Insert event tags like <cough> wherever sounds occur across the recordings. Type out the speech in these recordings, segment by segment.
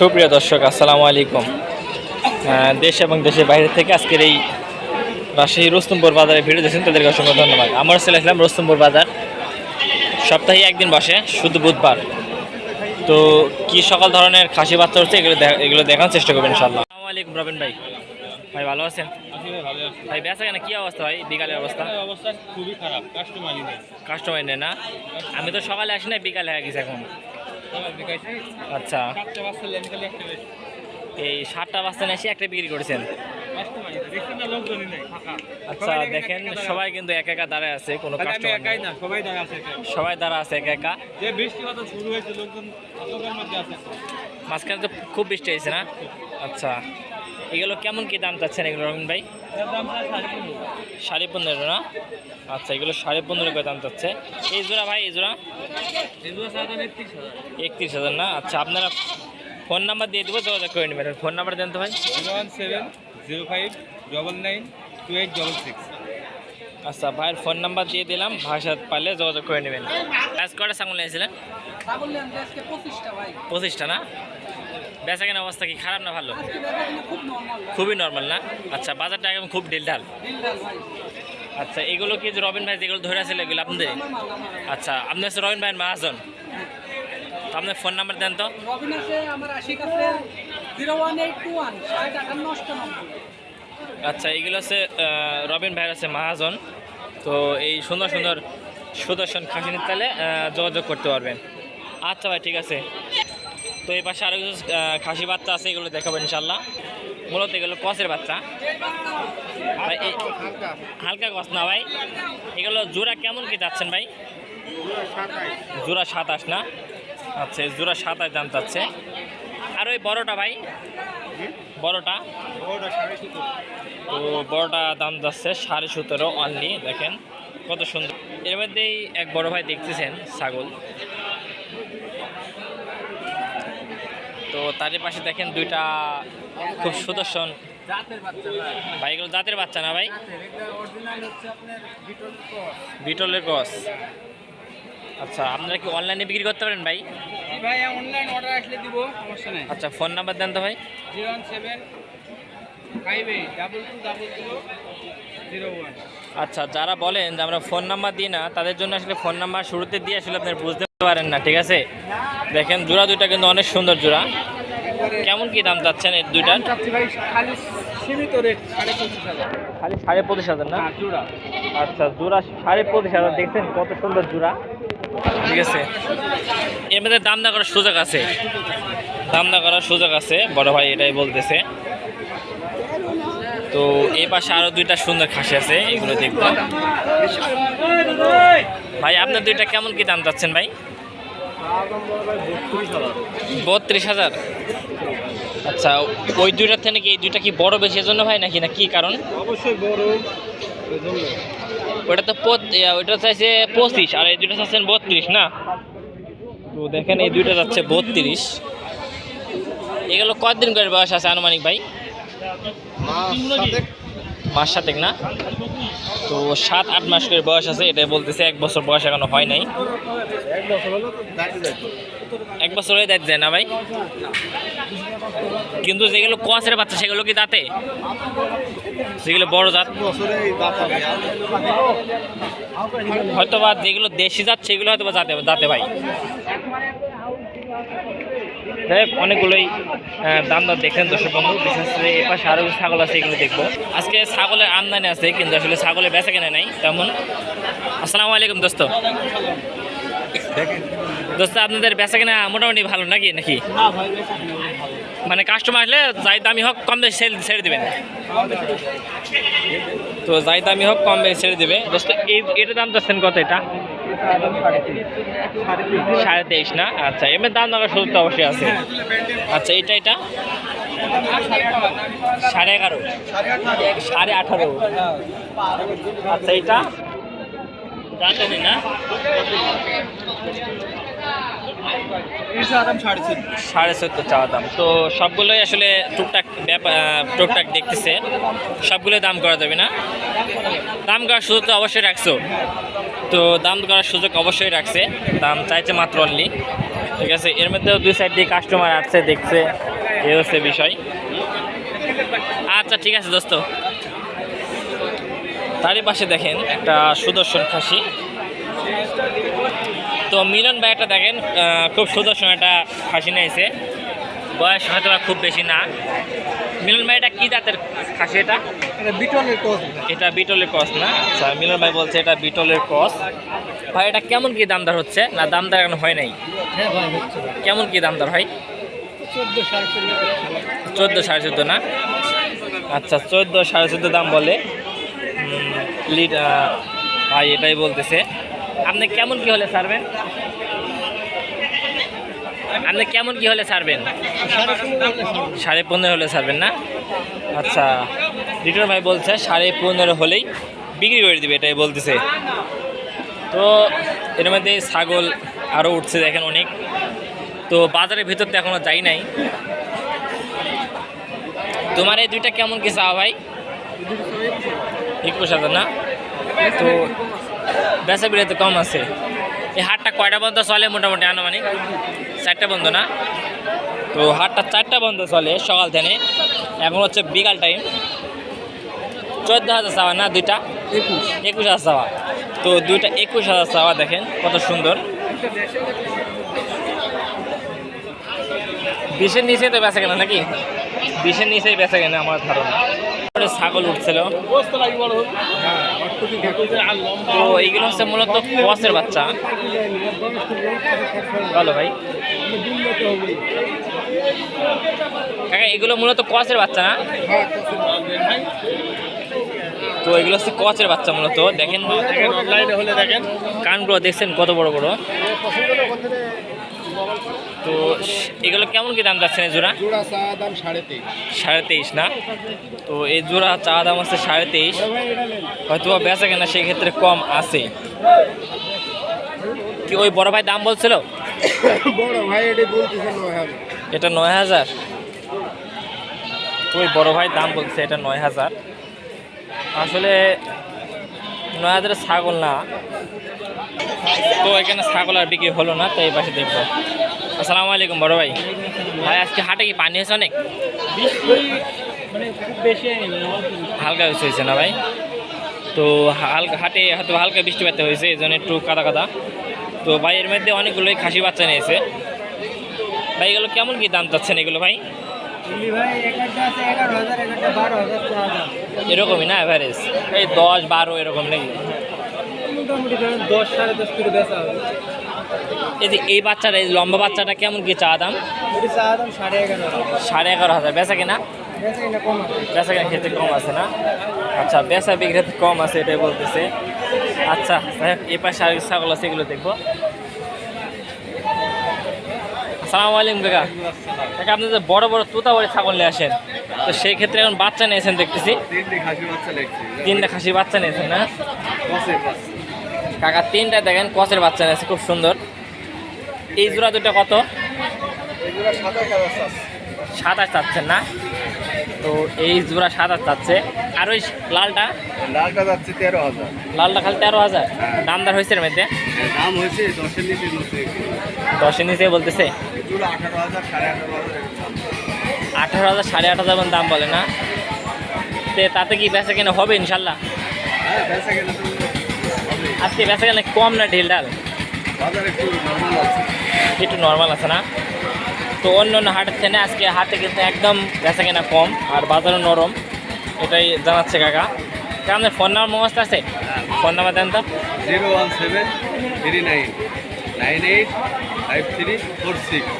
সুপ্রিয় দর্শক আসসালামু আলাইকুম। দেশ এবং দেশের বাইরে থেকে আজকের এই রাজশাহী রুস্তমপুর বাজারে ভিড় দিয়েছেন তাদেরকে অসংখ্য ধন্যবাদ। আমরা চলে আসলাম রুস্তমপুর বাজার। সপ্তাহে একদিন বসে শুধু বুধবার। তো কি সকল ধরনের খাসি বাচ্চা হচ্ছে এগুলো এগুলো দেখানোর চেষ্টা করবেন ইনশাল্লাহ আসসালামু আলাইকুম রবিন ভাই। ভাই ভালো আছেন? ভাই বেচা কেন? কি অবস্থা ভাই? বিকালের অবস্থা? অবস্থা খুবই খারাপ কাস্টমারই নেই। কাস্টমার নেই না? আমি তো সকালে আসি না বিকালে হয়ে গেছে এখন। আচ্ছা। এই সাতটা বাচ্চা এসে একটা বিক্রি করেছেন। নেই নেই আচ্ছা দেখেন সবাই কিন্তু একা একা দাঁড়ায় আছে কোনো কাস্টমার একাই না সবাই দাঁড়া আছে। সবাই আছে একা একা। যে বৃষ্টি কথা শুরু হয়েছে লোকজন মধ্যে আছে। মাঝখানে তো খুব বৃষ্টি হয়েছে না? আচ্ছা। এগুলো কেমন কি দাম চাচ্ছেন এগুলো রবিন ভাই? সাড়ে পনেরো না? আচ্ছা এগুলো সাড়ে পনেরো করে দাম চাচ্ছে। এই জোড়া ভাই এই জোড়া? একত্রিশ হাজার না? আচ্ছা আপনারা ফোন নাম্বার দিয়ে দেবো যোগাযোগ করে নেবেন। ফোন নাম্বার দেন তো ভাই। Zero one seven zero five double nine two eight double six. আচ্ছা ভাইয়ের ফোন নাম্বার দিয়ে দিলাম সাথে পারলে যোগাযোগ করে নেবেন। আজ কটা পঁচিশটা ভাই। পঁচিশটা না? বেচা কেনা অবস্থা কি খারাপ না ভালো? খুবই নর্মাল না? আচ্ছা বাজারটা একদম খুব ঢিলঢাল। আচ্ছা এগুলো কি যে রবিন ভাই যেগুলো ধরে আছে এগুলো আপনাদের? আচ্ছা আপনি হচ্ছে রবিন ভাইয়ের মহাজন। তো আপনার ফোন নাম্বার দেন তো। আচ্ছা এগুলো হচ্ছে রবিন ভাইয়ের আছে মহাজন। তো এই সুন্দর সুন্দর সুদর্শন খাসি নিতে চাইলে আহ, যোগাযোগ করতে পারবেন। আচ্ছা ভাই ঠিক আছে। তো এই পাশে আরও কিছু খাসি বাচ্চা আছে, এগুলো দেখাবো ইনশাল্লাহ মূলত এগুলো কসের বাচ্চা। হালকা কস না ভাই। এগুলো জোড়া কেমন কি যাচ্ছেন ভাই? জোড়া সাতাশ না? আচ্ছা জোড়া সাতাশ দাম চাচ্ছে। আর ওই বড়টা ভাই? বড়টা? তো বড়টা দাম যাচ্ছে সাড়ে সতেরো অনলি দেখেন কত সুন্দর। এর মধ্যেই এক বড় ভাই দেখতেছেন, ছাগল। তো তাদের পাশে দেখেন দুইটা খুব সুদর্শন ভাই এগুলো জাতের বাচ্চা না ভাই? বিটলের ক্রস আচ্ছা আপনারা কি অনলাইনে বিক্রি করতে পারেন ভাই? ভাই অনলাইন অর্ডার আসলে দিব সমস্যা নেই। আচ্ছা ফোন নাম্বার দেন তো ভাই। Zero one seven five eight double two double two zero one. আচ্ছা যারা বলেন যে আমরা ফোন নাম্বার দিই না তাদের জন্য আসলে ফোন নাম্বার শুরুতে দিয়ে আসলে আপনারা বুঝতে পারেন না ঠিক আছে? দেখেন জোড়া দুইটা কিন্তু অনেক সুন্দর জোড়া। কেমন কি দাম চাচ্ছেন এই দুইটার? খালি সাড়ে পঁচিশ হাজার। না? হ্যাঁ জোড়া। আচ্ছা জোড়া সাড়ে পঁচিশ হাজার। দেখছেন কত সুন্দর জোড়া। ঠিক আছে। এর মধ্যে দাম দা করার সুযোগ আছে। দাম না করার সুযোগ আছে। বড় ভাই এটাই বলতেছে। তো এই পাশে আরও দুইটা সুন্দর খাসি আছে এগুলো দেখব। ভাই আপনার দুইটা কেমন কি দাম চাচ্ছেন ভাই? বত্রিশ হাজার। আচ্ছা ওই দুইটার থেকে এই দুইটা কি বড় বেশি জন্য ভাই নাকি না কি কারণ? অবশ্যই বড় ওটা তো ওইটা চাইছে পঁচিশ আর এই দুইটা চাচ্ছেন বত্রিশ না? তো দেখেন এই দুইটা যাচ্ছে বত্রিশ। এগুলো কতদিন করে বয়স আছে আনুমানিক ভাই? মাস সাতেক না? তো সাত, আট মাস করে বয়স আছে, এটাই বলতেছে, এক বছর বয়স এখনও হয় নাই। এক বছর হয়ে দাঁত যায় না ভাই। কিন্তু যেগুলো কোয়াশের বাচ্চা, সেগুলো কি দাঁতে? যেগুলো বড় জাত হয়তো বা যেগুলো দেশি জাত, সেগুলো হয়তো বা দাঁতে দাঁতে ভাই। যাই হোক, অনেকগুলোই দাম দর দেখেন দর্শক বন্ধু। বিশেষ করে এ পাশে আরও ছাগল আছে এগুলো দেখব। আজকে ছাগলের আমদানি আছে কিন্তু আসলে ছাগলের বেচা কেনা নাই তেমন। আসসালামু আলাইকুম দোস্ত। দোস্ত আপনাদের বেচা কেনা মোটামুটি ভালো নাকি নাকি? মানে কাস্টমার আসলে যাই দামি হোক কম বেশি ছেড়ে দেবেন। তো যাই দামি হোক কম বেশি ছেড়ে দেবে। দোস্ত এই এটার দাম যাচ্ছেন কত এটা? সাড়ে তেইশ না? আচ্ছা এমনি দাম সুযোগ তো অবশ্যই আছে। আচ্ছা এটা এটা? সাড়ে এগারো। সাড়ে আঠারো। আচ্ছা এটা? জানেনি না। সাড়ে চোদ্দ চাওয়া দাম। তো সবগুলোই আসলে টুকটাক ব্যাপার টুকটাক দেখতেছে। সবগুলোই দাম করা যাবে না? দাম করার সুযোগ তো অবশ্যই রাখছো। তো দাম করার সুযোগ অবশ্যই রাখছে। দাম চাইছে মাত্র অনলি ঠিক আছে, এর মধ্যেও দুই সাইড দিয়ে কাস্টমার আসছে, দেখছে, এই হচ্ছে বিষয়। আচ্ছা ঠিক আছে দোস্ত। তারই পাশে দেখেন একটা সুদর্শন খাসি। তো মিলন ভাই একটা দেখেন খুব সুদর্শন একটা খাসি নিয়েছে বয়স হয়তো খুব বেশি না। মিলন ভাই এটা কী জাতের খাসি এটা? এটা বিটলের কোচ এটা বিটলের ক্রস না? আচ্ছা মিলন ভাই বলছে এটা বিটলের ক্রস। ভাই এটা কেমন কি দামদার হচ্ছে? না দামদার এখন হয় নাই? হ্যাঁ ভাই হচ্ছে। কেমন কি দামদার ভাই চোদ্দ সাড়ে চোদ্দ চোদ্দ সাড়ে চোদ্দ না? আচ্ছা চোদ্দ সাড়ে চোদ্দ দাম বলে। লিড ভাই এটাই বলতেছে। আপনি কেমন কি হলে ছাড়বেন? আপনি কেমন কি হলে ছাড়বেন? সাড়ে পনেরো হলে ছাড়বেন না? আচ্ছা রিটার্ন ভাই বলছে সাড়ে পনেরো হলেই বিক্রি করে দিবে, এটাই বলতেছে। তো এর মধ্যে ছাগল আরও উঠছে দেখেন অনেক। তো বাজারের ভিতর তো এখনও যাই নাই। তোমার এই দুইটা কেমন কি চাওয়া ভাই? একুশ হাজার না? তো বেচা তো কম আছে। এই হাটটা কয়টা বন্ধ চলে মোটামুটি আনুমানিক? চারটা বন্ধ না? তো হাটটা চারটা বন্ধ চলে সকাল থেকে। এখন হচ্ছে বিকাল টাইম চোদ্দ হাজার চাওয়া না দুইটা? একুশ। একুশ হাজার চাওয়া। তো দুইটা একুশ হাজার চাওয়া দেখেন কত সুন্দর। বিশের নিচে তো বেচা কেনা নাকি? বিশের নিচেই বেচা কেনা আমার ধারণা। ছাগল উঠছিল। তো এইগুলো হচ্ছে মূলত কসের বাচ্চা। বলো ভাই। কাকা এগুলো মূলত কসের বাচ্চা না? তো এগুলো হচ্ছে কচের বাচ্চা মূলত। দেখেন দেখেন কানগুলো দেখছেন কত বড় বড়? তো এগুলো কেমন কি দাম যাচ্ছে না জোড়া? জোড়া চা দাম সাড়ে তেইশ। সাড়ে তেইশ না? তো এই জোড়া চা দাম হচ্ছে সাড়ে তেইশ। হয়তো বা বেচা কেনা সেই ক্ষেত্রে কম আছে। কি ওই বড় ভাই দাম বলছিল? বড় ভাই এটি বলতেছে নয় হাজার। এটা নয় হাজার? ওই বড় ভাই দাম বলছে এটা নয় হাজার। আসলে নয় হাজারের ছাগল না। তো এখানে ছাগল আর বিক্রি হলো না তো এই পাশে দেখব। আসসালামু আলাইকুম, বড় ভাই। ভাই, আজকে হাটে কি পানি হয়েছে অনেক? হালকা হয়েছে না ভাই? তো হালকা হাটে হয়তো হালকা বৃষ্টিপাত হয়েছে, এই জন্য একটু কাদা কাদা। তো ভাই এর মধ্যে অনেকগুলোই খাসি বাচ্চা নিয়েছে। ভাই, এগুলো কেমন কি দাম চাচ্ছেন এগুলো ভাই? এরকমই না অ্যাভারেজ এই দশ, বারো এরকম নাকি? দশ, সাড়ে দশ বেচা হবে। এই যে এই বাচ্চাটা এই লম্বা বাচ্চাটা কেমন কি চা দাম? সাড়ে এগারো হাজার। বেচা কিনা? বেচা কিনা ক্ষেত্রে কম আছে না? আচ্ছা বেচা বিক্রি কম আছে এটাই বলতেছে। আচ্ছা হোক, পাশে আর ছাগল আছে এগুলো দেখব। আসসালামু আলাইকুম কাকা। কাকা আপনি যে বড় বড় তুতা বড় ছাগল নিয়ে আসেন তো সেই ক্ষেত্রে এখন বাচ্চা নিয়েছেন দেখতেছি। তিনটি খাসি বাচ্চা লেগছে তিনটা খাসি বাচ্চা নিয়েছেন না? কাকা তিনটা দেখেন কচের বাচ্চা নিয়েছে খুব সুন্দর। এই জোড়া দুটো কত? সাতাশ চাচ্ছেন না? তো এই জোড়া সাতাশ চাচ্ছে। আর ওই লালটা? লালটা যাচ্ছে তেরো হাজার। লালটা খালি তেরো হাজার? দাম দামদার হয়েছে এর মধ্যে? দাম হয়েছে দশের নিচে দশের নিচে বলতেছে? আঠারো হাজার সাড়ে আট হাজার দাম। বলে না? তে তাতে কি বেচা কেনা হবে ইনশাল্লাহ? হ্যাঁ আজকে বেচা কেনা কম না ঢিল ডাল বাজার একটু নর্মাল আছে। একটু নর্মাল আছে না? তো অন্য অন্য হাটের থেকে আজকে হাটে কিন্তু একদম বেচা কেনা কম আর বাজারও নরম। এটাই জানাচ্ছে কাকা। আপনার ফোন নাম্বার মুখস্থ আছে? ফোন নাম্বার দেন তো। Zero one seven three nine nine eight five three four six.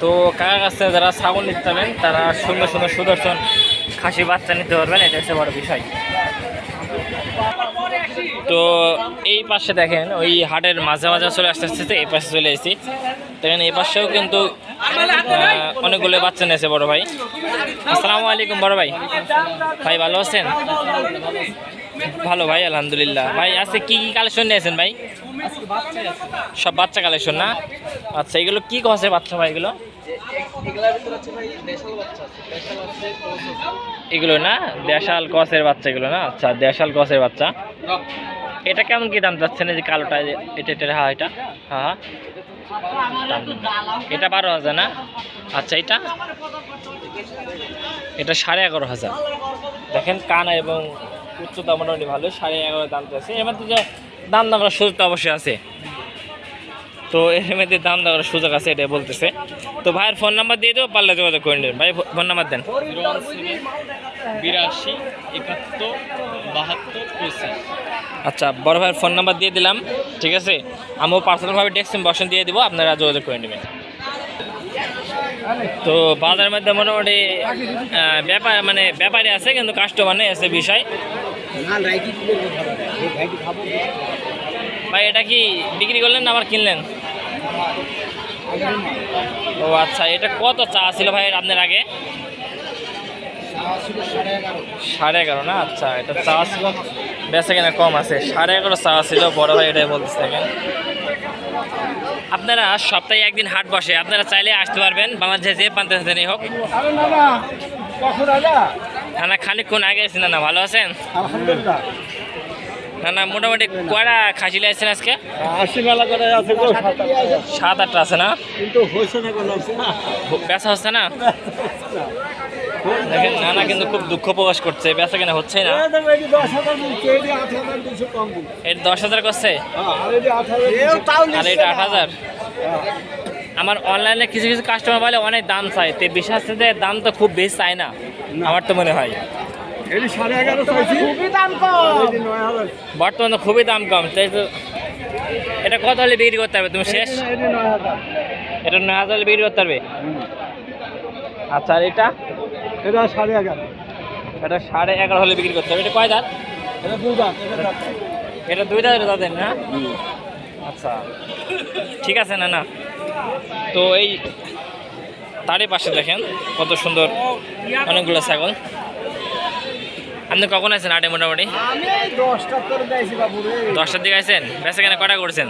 তো কাকার কাছে যারা ছাগল নিতে চাবেন তারা সুন্দর সুন্দর সুদর্শন খাসি বাচ্চা নিতে পারবেন এটা হচ্ছে বড় বিষয়। তো এই পাশে দেখেন, ওই হাটের মাঝে মাঝে চলে আসতে আসতে এই পাশে চলে এসেছি দেখেন এই পাশেও কিন্তু অনেকগুলো বাচ্চা নিয়েছে বড় ভাই। আসসালামু আলাইকুম বড় ভাই। ভাই, ভালো আছেন? ভালো ভাই, আলহামদুলিল্লাহ। ভাই, আজকে কি কি কালেকশন নিয়েছেন ভাই? সব বাচ্চা কালেকশন না? আচ্ছা এগুলো কি কছে বাচ্চা ভাই এগুলো? এগুলো না? দেশাল কসের বাচ্চা এগুলো না? আচ্ছা দেশাল কসের বাচ্চা। এটা কেমন কি দাম যাচ্ছে না যে কালোটা এটা এটা হ্যাঁ এটা? হ্যাঁ হ্যাঁ। এটা বারো হাজার না? আচ্ছা এটা? এটা সাড়ে এগারো হাজার। দেখেন কানা এবং উচ্চতা মোটামুটি ভালো সাড়ে এগারো দাম আছে এর মধ্যে যে দাম দাম সুযোগ তো অবশ্যই আছে। তো এর মধ্যে দাম করার সুযোগ আছে এটাই বলতেছে। তো ভাইয়ের ফোন নাম্বার দিয়ে দেবো পারলে যোগাযোগ করে নেবেন। ভাই ফোন নাম্বার দেন। বিরাশি একাত্তর বাহাত্তর পঁচিশ। আচ্ছা বড় ভাইয়ের ফোন নাম্বার দিয়ে দিলাম ঠিক আছে? আমিও পার্সোনালভাবে ডেসক্রিপশন দিয়ে দিব আপনারা যোগাযোগ করে নেবেন। তো বাজারের মধ্যে মোটামুটি ব্যাপার মানে ব্যাপারী আছে কিন্তু কাস্টমার নেই আছে বিষয়। ভাই এটা কি বিক্রি করলেন না আবার কিনলেন? ও আচ্ছা এটা কত চা ছিল ভাই আপনার আগে? সাড়ে এগারো না? আচ্ছা এটা চা ছিল বেচা কেনা কম আছে। সাড়ে এগারো চা ছিল বড় ভাই এটাই বলতেছে থাকেন আপনারা সপ্তাহে একদিন হাট বসে আপনারা চাইলে আসতে পারবেন বাংলাদেশে যে প্রান্তে থাকেনই হোক। না খানিকক্ষণ আগে এসেছেন না না ভালো আছেন? আলহামদুলিল্লাহ। না না, মোটামুটি কয়টা খাসি লাইছেন আজকে? সাত আটটা আছে না? কিন্তু হয়েছে না না হচ্ছে না? দেখেন, নানা কিন্তু খুব দুঃখ প্রকাশ করছে। বেচা কেনা হচ্ছে না? হাজার দুশো হাজার করছে? আর এটা আট হাজার। আমার অনলাইনে কিছু কিছু কাস্টমার বলে অনেক দাম চাই তো বিশ্বাস দাম তো খুব বেশি চাই না, আমার তো মনে হয়। বর্তমানে খুবই দাম কম তাই তো এটা কত হলে বিক্রি করতে হবে? তুমি শেষ? এটি নয় হাজার। হলে বিক্রি করতে পারবে আচ্ছা আর এটা? এটা সাড়ে এগারো। এটা সাড়ে এগারো হলে বিক্রি করতে হবে। এটা কয় দাঁত? এটা দু দাম এটা দুই দাঁতের না? আচ্ছা ঠিক আছে না না। তো এই তারই পাশে দেখেন কত সুন্দর অনেকগুলো ছাগল। আপনি কখন আছেন আটে মোটামুটি? দশটার দিকে আছেন বেসে কেন কটা করছেন?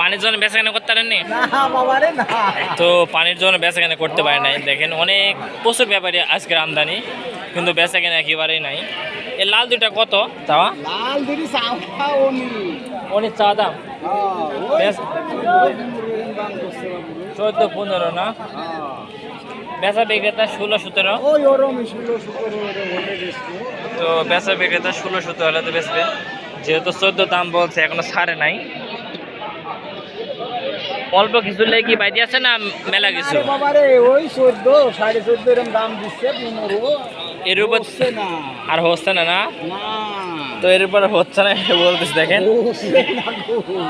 পানির জন্য বেসে কেন করতে পারেননি? তো পানির জন্য বেচা কেনা করতে পারে নাই। দেখেন অনেক প্রচুর ব্যাপারী আজকের আমদানি কিন্তু বেচা কেনা একেবারেই নাই। এই লাল দুটা কত? চাওয়া? লাল উনি অনেক চাওয়া দাম? রে চোদ্দ পনেরো না? বেচা বিক্রেতা ষোলো সতেরো। তো বেচা বিক্রেতা ষোলো সতেরো হলে তো বেচবে। যেহেতু চোদ্দ দাম বলছে এখনও ছাড়ে নাই। অল্প কিছু লেগে কি বাইদি আছে না মেলা কিছু? ওই চোদ্দ সাড়ে চোদ্দ এরকম দাম দিচ্ছে পনেরো। এর উপর হচ্ছে না। আর হচ্ছে না না? তো এর উপর হচ্ছে না <laughs> বলতেছে দেখেন।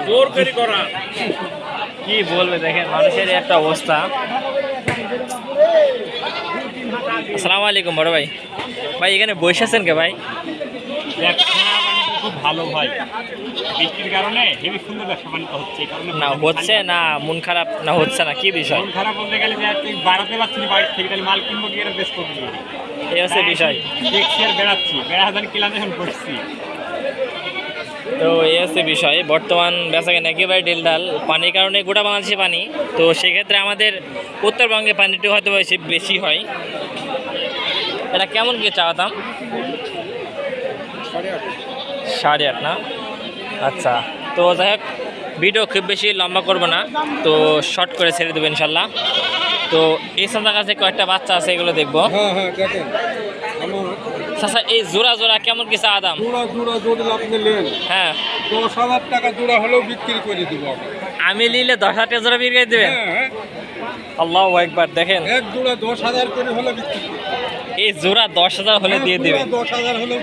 জোর করে করা। কি বলবে দেখেন মানুষের একটা অবস্থা। আসসালামু আলাইকুম বড় ভাই। ভাই এখানে বসে আছেন কে ভাই? বাণিজ্য খুব ভালো হয় বৃষ্টির কারণে হেবি সুন্দর ব্যবসা বাণিজ্য হচ্ছে কারণে না হচ্ছে না। মন খারাপ না হচ্ছে না কি বিষয়? মন খারাপ বলতে গেলে যে তুই বাড়াতে পারছি না বাড়ির থেকে তাহলে মাল কিনবো কি এটা বেশ করবি এই হচ্ছে বিষয়। দেখছি আর বেড়াচ্ছি বেড়া হাজার কিলাম বসছি। তো এই হচ্ছে বিষয়। বর্তমান বেচাকেন একেবারে ডিলডাল। পানির কারণে গোটা বাংলাদেশে পানি। তো সেক্ষেত্রে আমাদের উত্তরবঙ্গে পানিটি হয়তো বেশি বেশি হয়। এটা কেমন কি চাওয়া দাম? সাড়ে আট। না? আচ্ছা। তো যাই হোক, ভিডিও খুব বেশি লম্বা করব না। তো শর্ট করে ছেড়ে দেবো ইনশাল্লাহ। তো এই সন্তার কাছে কয়েকটা বাচ্চা আছে, এগুলো দেখব। হ্যাঁ হ্যাঁ আচ্ছা এই জোড়া জোড়া কেমন কি চাওয়া দাম? জোড়া জোড়া যদি আপনি নেন। হ্যাঁ। দশ হাজার টাকা জোড়া হলেও বিক্রি করে দিব আমি। নিলে দশ হাজার জোড়া বিক্রি করে দেবেন? হ্যাঁ আল্লাহ একবার দেখেন। এক জোড়া দশ হাজার করে হলে বিক্রি এই জোড়া দশ হাজার হলে দিয়ে হ্যাঁ, দেবেন। দশ হাজার হলেও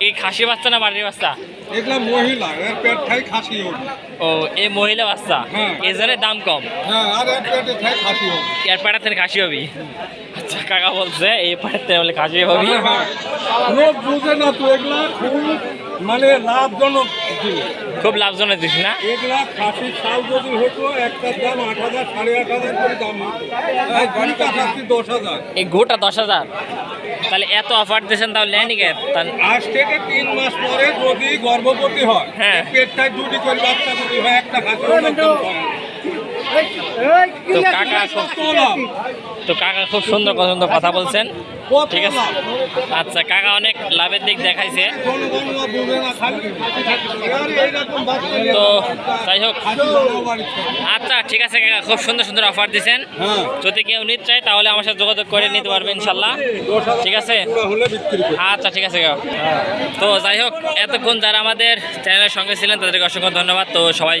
এই খাসি বাচ্চা না বাড়ির বাচ্চা? এগুলা মহিলা এর পেট খাই খাসি হবে। ও এই মহিলা বাচ্চা? হ্যাঁ। দাম কম? হ্যাঁ আর এর পেটে খাই খাসি হবে। এর পাড়াতে খাসি হবি? কাকা বলছে এই পাড়াতে বলে হ্যাঁ, হ্যাঁ। লোক বুঝে না তো এগুলা খুব মানে লাভজনক খুব লাভজনক দিস না এগুলা খাসির চাল যদি হতো একটার দাম আট হাজার সাড়ে আট হাজার করে দাম দুইটা খাসি দশ হাজার এই গোটা দশ হাজার তাহলে এত অফার দিয়েছেন তাহলে নেয়নি কে আজ থেকে তিন মাস পরে যদি গর্ভবতী হয় হ্যাঁ। পেটটায় দুটি করে বাচ্চা যদি হয় একটা খাসি কম। তো কাকা তো কাকা খুব সুন্দর পছন্দ কথা বলছেন। ঠিক আছে। আচ্ছা কাকা অনেক লাভের দিক দেখাইছে। তো যাই হোক। আচ্ছা ঠিক আছে কাকা, খুব সুন্দর সুন্দর অফার হ্যাঁ যদি কেউ নিতে চায়, তাহলে আমার সাথে যোগাযোগ করে নিতে পারবে ইনশাল্লাহ। ঠিক আছে? আচ্ছা ঠিক আছে তো যাই হোক, এতক্ষণ যারা আমাদের চ্যানেলের সঙ্গে ছিলেন, তাদেরকে অসংখ্য ধন্যবাদ। তো সবাই